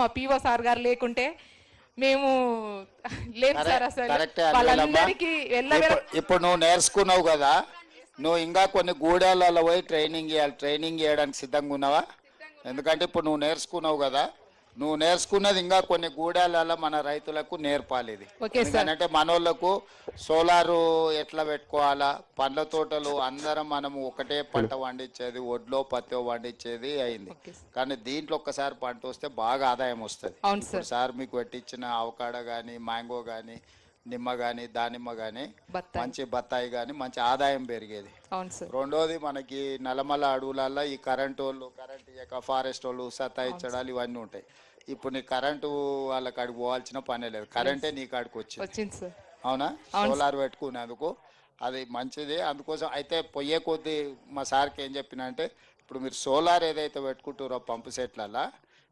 మా PO sir గారు లేకుంటే మేము లేము సార్ అసలు. వాళ్ళందరికీ ఇప్పుడు- నువ్వు నేర్చుకున్నావు కదా నువ్వు ఇంకా కొన్ని గూడాలలో పోయి ట్రైనింగ్ చేయాలి. ట్రైనింగ్ చేయడానికి సిద్ధంగా ఉన్నావా? ఎందుకంటే ఇప్పుడు నువ్వు నేర్చుకున్నావు కదా నువ్వు నేర్చుకున్నది ఇంకా కొన్ని గూడాలలో మన రైతులకు నేర్పాలి ఇది సార్. ఎందుకంటే మనోళ్ళకు సోలారు ఎట్లా పెట్టుకోవాలా? పండ్ల తోటలు అందరం మనము ఒకటే పంట పండించేది ఒడ్లో పత్తి పండించేది అయింది. కానీ దీంట్లో ఒక్కసారి పంట వస్తే బాగా ఆదాయం వస్తుంది. సార్. మీకు పెట్టించిన అవకాడ కానీ మ్యాంగో కానీ నిమ్మ కానీ దానిమ్మ కానీ బత్తాయి. మంచి బత్తాయి కానీ మంచి ఆదాయం పెరిగేది. అవును సార్. రెండోది మనకి నల్లమల్ల అడవులలో ఈ కరెంట్ వాళ్ళు కరెంట్ ఇయ్యక ఫారెస్ట్ వాళ్ళు సతాయించడాలు ఇవన్నీ ఉంటాయి. ఇప్పుడు నీ కరెంటు వాళ్ళకి అడిగి పోవాల్సిన పనే లేదు. కరెంటే నీ కాడికి వచ్చింది. వచ్చింది సార్. అవునా? సోలార్ పెట్టుకునేందుకు అది మంచిది. అందుకోసం అయితే పొయ్యే కొద్దీ మా సార్కి ఏం చెప్పిన అంటే ఇప్పుడు మీరు సోలార్ ఏదైతే పెట్టుకుంటారో పంపు సెట్లలో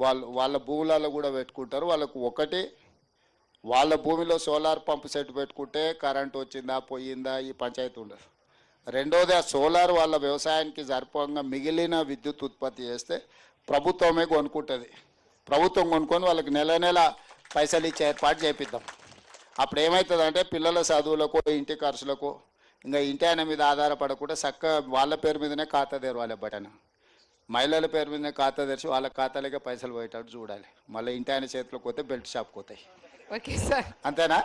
వాళ్ళు వాళ్ళ భూములలో కూడా పెట్టుకుంటారు. వాళ్ళకు ఒకటి వాళ్ళ భూమిలో సోలార్ పంప్ సెట్ పెట్టుకుంటే కరెంట్ వచ్చిందా పోయిందా ఈ పంచాయతీ ఉండదు. రెండోది ఆ సోలార్ వాళ్ళ వ్యవసాయానికి సరిపోగా మిగిలిన విద్యుత్ ఉత్పత్తి చేస్తే ప్రభుత్వమే కొనుక్కుంటుంది. ప్రభుత్వం కొనుక్కొని వాళ్ళకి నెల నెల పైసలు ఇచ్చే ఏర్పాటు చేపిద్దాం. అప్పుడు ఏమవుతుందంటే పిల్లల చదువులకు ఇంటి ఖర్చులకు ఇంకా ఇంటి ఆయన మీద ఆధారపడకుండా చక్కగా వాళ్ళ పేరు మీదనే ఖాతా తెరవాలి బటన్. మహిళల పేరు మీదనే ఖాతా తెరిచి వాళ్ళ ఖాతాలకే పైసలు పోయేటట్టు చూడాలి. మళ్ళీ ఇంటి ఆయన చేతిలోకి పోతే బెల్ట్ షాప్కి పోతాయి. Okay sir. అంతేనా?